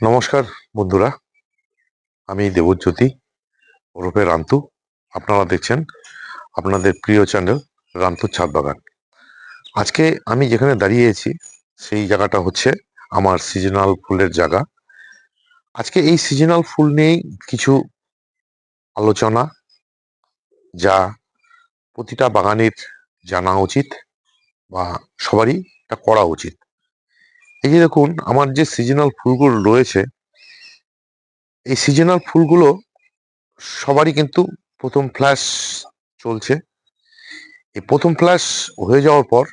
নমস্কার, বন্ধুরা। আমি দেবজ্যোতি, ওরফে রান্তু। আপনারা দেখছেন আপনাদের প্রিয় চ্যানেল রান্তু ছাদ বাগান আজকে আমি যেখানে দাঁড়িয়েছি সেই জায়গাটা হচ্ছে আমার সিজনাল ফুলের জায়গা। আজকে এই সিজনাল ফুল নিয়েই কিছু আলোচনা, যা প্রতিটা বাগানের জানা উচিত বা সবারই এটা করা উচিত। এই যে দেখুন, আমার যে সিজনাল ফুলগুলো রয়েছে, এই সিজনাল ফুলগুলো সবারই কিন্তু প্রথম ফ্ল্যাশ চলছে। এই প্রথম ফ্ল্যাশ হয়ে যাওয়ার পর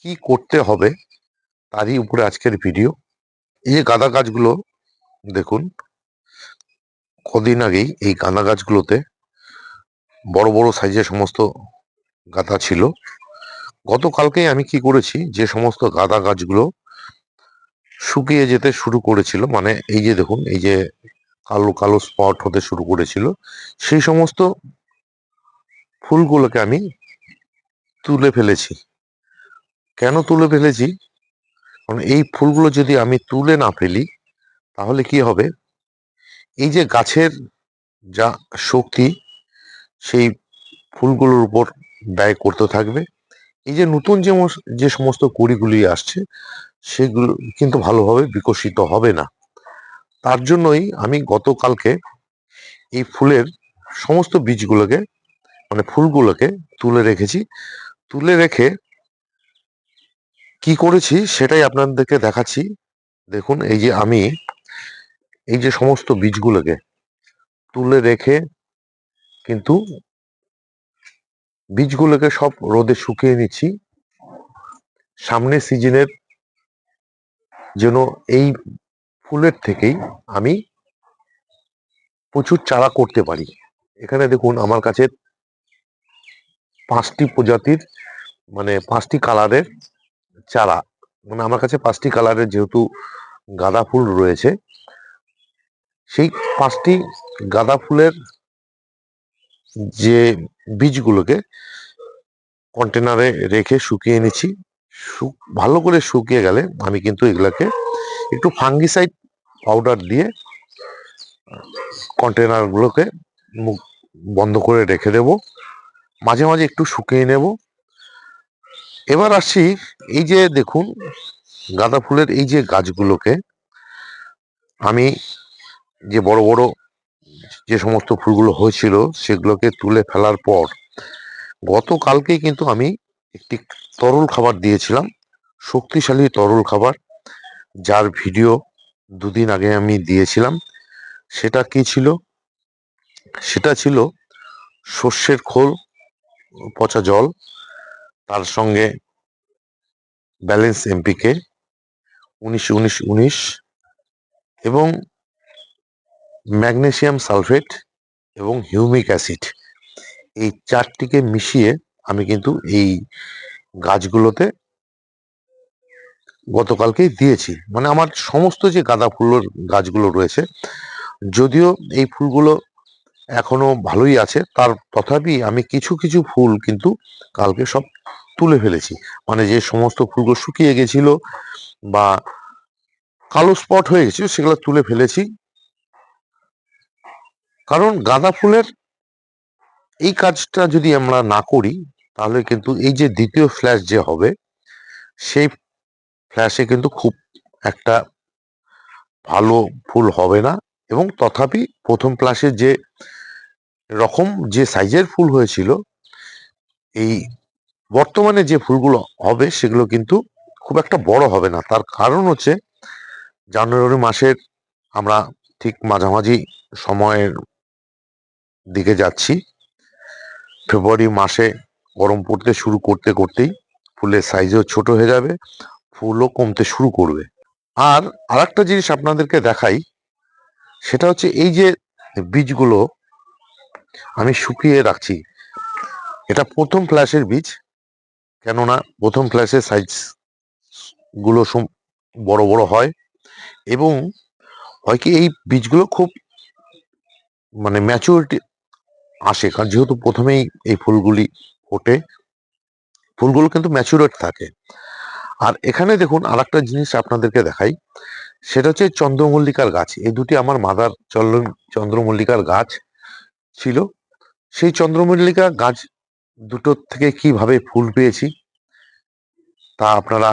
কি করতে হবে তারই উপরে আজকের ভিডিও এই যে গাঁদা গাছগুলো, দেখুন, কদিন আগেই এই গাঁদা গাছগুলোতে বড় বড় সাইজের সমস্ত গাঁদা ছিল। গতকালকেই আমি কি করেছি, যে সমস্ত গাঁদা গাছগুলো শুকিয়ে যেতে শুরু করেছিল। মানে এই যে দেখুন, এই যে কালো কালো স্পট হতে শুরু করেছিল। সেই সমস্ত ফুলগুলোকে আমি তুলে ফেলেছি। কেন তুলে ফেলেছি? কারণ এই ফুলগুলো যদি আমি তুলে না ফেলি, তাহলে কি হবে? এই যে গাছের যা শক্তি, সেই ফুলগুলোর উপর ব্যয় করতে থাকবে। এই যে নতুন যে যে সমস্ত কুড়িগুলি আসছে সেগুলো কিন্তু ভালোভাবে বিকশিত হবে না। তার জন্যই আমি গতকালকে এই ফুলের সমস্ত বীজগুলোকে মানে ফুলগুলোকে তুলে রেখেছি। তুলে রেখে কি করেছি সেটাই আপনাদেরকে দেখাচ্ছি। দেখুন, এই যে আমি এই যে সমস্ত বীজগুলোকে তুলে রেখে কিন্তু বীজগুলোকে সব রোদে শুকিয়ে নিচ্ছি। সামনের সিজনের যেন এই ফুলের থেকেই আমি প্রচুর চারা করতে পারি। এখানে দেখুন আমার কাছে পাঁচটি প্রজাতির মানে পাঁচটি কালারের চারা মানে আমার কাছে পাঁচটি কালারের যেহেতু গাঁদা ফুল রয়েছে, সেই পাঁচটি গাঁদা ফুলের যে বীজগুলোকে কন্টেনারে রেখে শুকিয়ে শু- ভালো করে শুকিয়ে গেলে আমি কিন্তু এগুলাকে একটু ফাঙ্গিসাইড পাউডার দিয়ে কন্টেনারগুলোকে মুখ বন্ধ করে রেখে দেব। মাঝে মাঝে একটু শুকিয়ে নেব। এবার আসছি এই যে দেখুন, গাঁদা ফুলের এই যে গাছগুলোকে আমি যে বড় বড় যে সমস্ত ফুলগুলো হয়েছিল সেগুলোকে তুলে ফেলার পর গতকালকেই কিন্তু আমি একটি তরল খাবার দিয়েছিলাম, শক্তিশালী তরল খাবার, যার ভিডিও দুদিন আগে আমি দিয়েছিলাম। সেটা কি ছিল? সেটা ছিল সর্ষের খোল, পচা জল, তার সঙ্গে ব্যালেন্স এমপিকে উনিশ উনিশ উনিশ এবং ম্যাগনেসিয়াম সালফেট এবং হিউমিক অ্যাসিড। এই চারটিকে মিশিয়ে আমি কিন্তু এই গাছগুলোতে গতকালকেই দিয়েছি। মানে আমার সমস্ত যে গাঁদা ফুলের গাছগুলো রয়েছে, যদিও এই ফুলগুলো এখনও ভালোই আছে, তার তথাপি আমি কিছু কিছু ফুল কিন্তু কালকে সব তুলে ফেলেছি। মানে যে সমস্ত ফুলগুলো শুকিয়ে গেছিল বা কালো স্পট হয়ে গেছিল, সেগুলো তুলে ফেলেছি। কারণ গাঁদা ফুলের এই কাজটা যদি আমরা না করি, তাহলে কিন্তু এই যে দ্বিতীয় ফ্ল্যাশ যে হবে, সেই ফ্ল্যাশে কিন্তু খুব একটা ভালো ফুল হবে না। এবং তথাপি প্রথম ফ্ল্যাশে যে রকম যে সাইজের ফুল হয়েছিল, এই বর্তমানে যে ফুলগুলো হবে, সেগুলো কিন্তু খুব একটা বড় হবে না। তার কারণ হচ্ছে, জানুয়ারি মাসের আমরা ঠিক মাঝামাঝি সময়ের দিকে যাচ্ছি। ফেব্রুয়ারি মাসে গরম পড়তে শুরু করতে করতেই ফুলের সাইজও ছোট হয়ে যাবে, ফুলও কমতে শুরু করবে। আর আরেকটা জিনিস আপনাদেরকে দেখাই, সেটা হচ্ছে এই যে বীজগুলো আমি শুকিয়ে রাখছি, এটা প্রথম ফ্ল্যাশের বীজ, কেননা প্রথম ফ্ল্যাশের সাইজগুলো সম- বড় বড় হয় এবং হয় কি এই বীজগুলো খুব মানে ম্যাচুরিটি আসে কারণ যেহেতু প্রথমেই এই ফুলগুলি ফোটে, ফুলগুলো কিন্তু ম্যাচুরেট থাকে। আর এখানে দেখুন আর একটা জিনিস আপনাদেরকে দেখাই, সেটা হচ্ছে চন্দ্রমল্লিকার গাছ। এই দুটি আমার মাদার চন্দ্র চন্দ্রমল্লিকার গাছ ছিল। সেই চন্দ্রমল্লিকা গাছ দুটোর থেকে কীভাবে ফুল পেয়েছি, তা আপনারা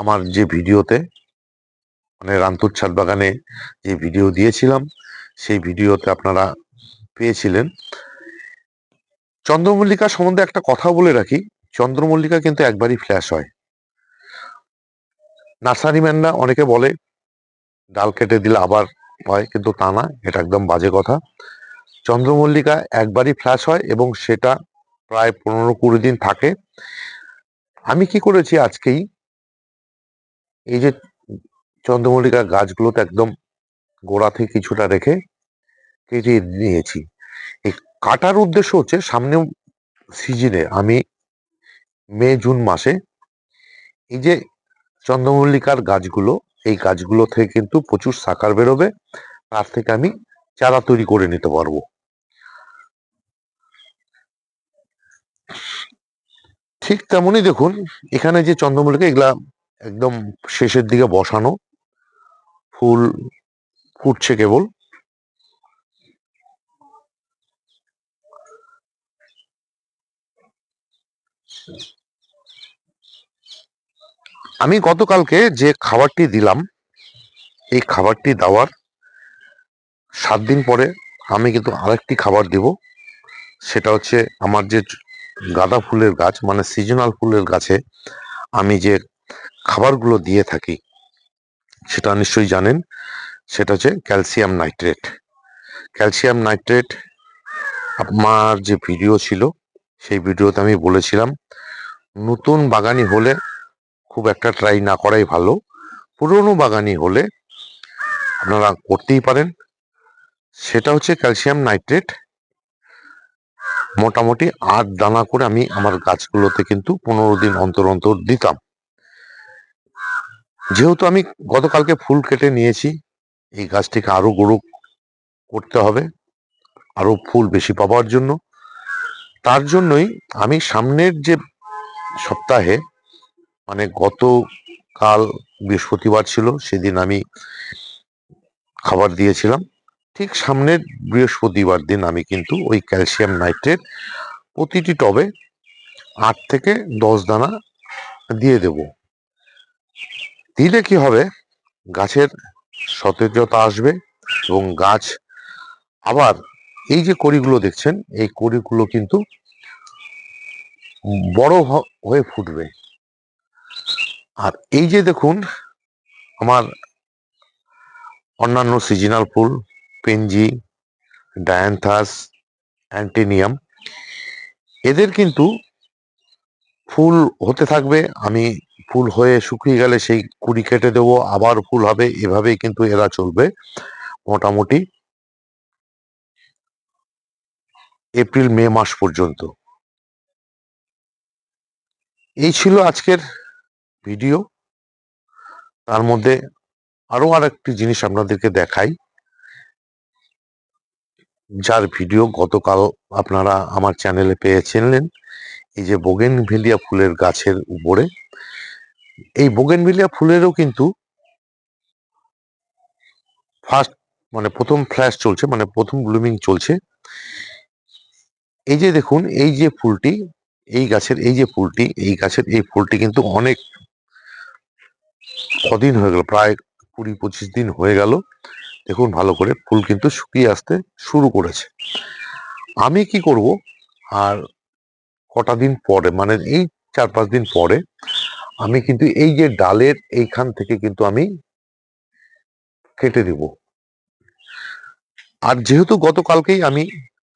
আমার যে ভিডিওতে মানে রান্তুর ছাদ বাগানে যে ভিডিও দিয়েছিলাম, সেই ভিডিওতে আপনারা পেয়েছিলেন। চন্দ্রমল্লিকা সম্বন্ধে একটা কথা বলে রাখি, চন্দ্রমল্লিকা কিন্তু একবারই ফ্ল্যাশ হয়। নার্সারিম্যানরা অনেকে বলে, ডাল কেটে দিলে আবার হয়, কিন্তু তা না, এটা একদম বাজে কথা। চন্দ্রমল্লিকা একবারই ফ্ল্যাশ হয় এবং সেটা প্রায় পনেরো কুড়ি দিন থাকে। আমি কি করেছি আজকেই, এই যে চন্দ্রমল্লিকা গাছগুলোতে একদম গোড়া থেকে কিছুটা রেখে কেটে নিয়েছি। এই কাটার উদ্দেশ্য হচ্ছে সামনে সিজনে আমি মে, জুন মাসে এই যে চন্দ্রমল্লিকার গাছগুলো, এই গাছগুলো থেকে কিন্তু প্রচুর সাকার বেরোবে। তার থেকে আমি চারা তৈরি করে নিতে পারব। ঠিক তেমনই দেখুন, এখানে যে চন্দ্রমল্লিকা, এগুলা একদম শেষের দিকে বসানো। ফুল ফুটছে কেবল। আমি গতকালকে যে খাবারটি দিলাম, এই খাবারটি দেওয়ার সাত দিন পরে আমি কিন্তু আরেকটি খাবার দিব। সেটা হচ্ছে আমার যে গাঁদা ফুলের গাছ মানে সিজনাল ফুলের গাছে আমি যে খাবারগুলো দিয়ে থাকি, সেটা নিশ্চয়ই জানেন। সেটা হচ্ছে ক্যালসিয়াম নাইট্রেট। ক্যালসিয়াম নাইট্রেট আমার যে ভিডিও ছিল সেই ভিডিওতে আমি বলেছিলাম, নতুন বাগানি হলে খুব একটা ট্রাই না করাই ভালো। পুরনো বাগানি হলে আপনারা করতেই পারেন। সেটা হচ্ছে ক্যালসিয়াম নাইট্রেট মোটামুটি আট দানা করে আমি আমার গাছগুলোতে কিন্তু পনেরো দিন অন্তর অন্তর দিতাম। যেহেতু আমি গতকালকে ফুল কেটে নিয়েছি, এই গাছটিকে আরও গরু করতে হবে, আরও ফুল বেশি পাওয়ার জন্য। তার জন্যই আমি সামনের যে সপ্তাহে মানে গতকাল বৃহস্পতিবার ছিল, সেদিন আমি খাবার দিয়েছিলাম। ঠিক সামনের বৃহস্পতিবার দিন আমি কিন্তু ওই ক্যালসিয়াম নাইট্রেট প্রতিটি টবে আট থেকে দশ দানা দিয়ে দেব। দিলে কি হবে? গাছের সতেজতা আসবে এবং গাছ আবার এই যে কড়িগুলো দেখছেন, এই কড়িগুলো কিন্তু বড় হয়ে ফুটবে। আর এই যে দেখুন, আমার অন্যান্য সিজনাল ফুল পেনজি ডায়ান্থাস, অ্যান্টেনিয়াম, এদের কিন্তু ফুল হতে থাকবে। আমি ফুল হয়ে শুকিয়ে গেলে সেই কুড়ি কেটে দেবো, আবার ফুল হবে, এভাবেই কিন্তু এরা চলবে। মোটামুটি এপ্রিল, মে মাস পর্যন্ত। এই ছিল আজকের ভিডিও। তার মধ্যে আরও আর একটি জিনিস আপনাদেরকে দেখাই। যার ভিডিও গতকাল আপনারা আমার চ্যানেলে পেয়েছিলেন এই যে বোগেনভিলিয়া ফুলের গাছের উপরে। এই বোগেনভিলিয়া ফুলেরও কিন্তু ফার্স্ট মানে প্রথম ফ্ল্যাশ চলছে মানে প্রথম ব্লুমিং চলছে। এই যে দেখুন, এই যে ফুলটি, এই গাছের, এই যে ফুলটি, এই গাছের, এই ফুলটি কিন্তু অনেক কদিন হয়ে গেল, প্রায় কুড়ি পঁচিশ দিন হয়ে গেল। দেখুন ভালো করে ফুল কিন্তু শুকিয়ে আসতে শুরু করেছে। আমি কি করব? আর কটা দিন পরে মানে এই চার পাঁচ দিন পরে, আমি কিন্তু এই যে ডালের এইখান থেকে কিন্তু আমি কেটে দিব। আর যেহেতু গতকালকেই আমি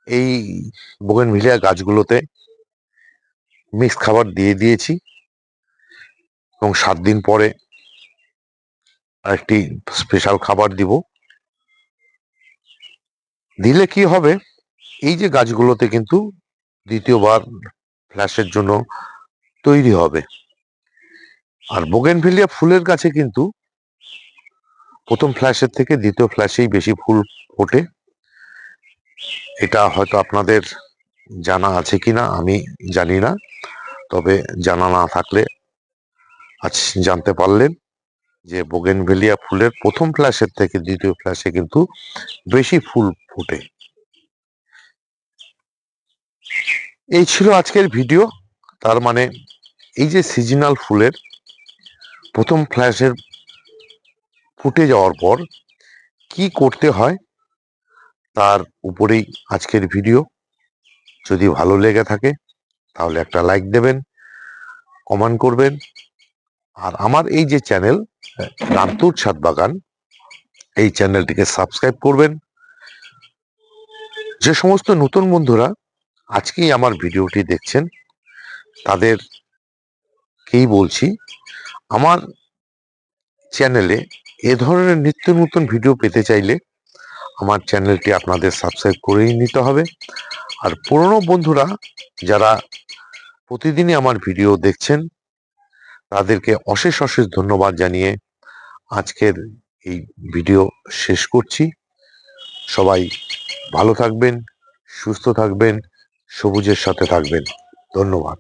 এই বোগেন বোগেনভিলিয়া গাছগুলোতে মিক্স খাবার দিয়ে দিয়েছি। এবং সাত দিন পরে আরেকটি স্পেশাল খাবার দিব। দিলে কি হবে? এই যে গাছগুলোতে কিন্তু দ্বিতীয়বার ফ্ল্যাশের জন্য তৈরি হবে। আর বোগেনভিলিয়া ফুলের গাছে কিন্তু প্রথম ফ্ল্যাশের থেকে দ্বিতীয় ফ্ল্যাশেই বেশি ফুল ফোটে। এটা হয়তো আপনাদের জানা আছে কিনা, আমি জানি না। তবে জানা না থাকলে আজ জানতে পারলেন যে বোগেনভেলিয়া ফুলের প্রথম ফ্ল্যাশের থেকে দ্বিতীয় ফ্ল্যাশে কিন্তু বেশি ফুল ফোটে। এই ছিল আজকের ভিডিও। তার মানে এই যে সিজনাল ফুলের প্রথম ফ্ল্যাশের ফুটে যাওয়ার পর কি করতে হয় তার উপরেই আজকের ভিডিও। যদি ভালো লেগে থাকে, তাহলে একটা লাইক দেবেন, কমেন্ট করবেন। আর আমার এই যে চ্যানেল, রামতুর ছাদ বাগান, এই চ্যানেলটিকে সাবস্ক্রাইব করবেন। যে সমস্ত নতুন বন্ধুরা আজকেই আমার ভিডিওটি দেখছেন তাদেরকেই বলছি, আমার চ্যানেলে এ ধরনের নিত্য নতুন ভিডিও পেতে চাইলে আমার চ্যানেলটি আপনাদের সাবস্ক্রাইব করেই নিতে হবে। আর পুরনো বন্ধুরা, যারা প্রতিদিনই আমার ভিডিও দেখছেন, তাদেরকে অশেষ অশেষ ধন্যবাদ জানিয়ে আজকের এই ভিডিও শেষ করছি। সবাই ভালো থাকবেন, সুস্থ থাকবেন, সবুজের সাথে থাকবেন। ধন্যবাদ।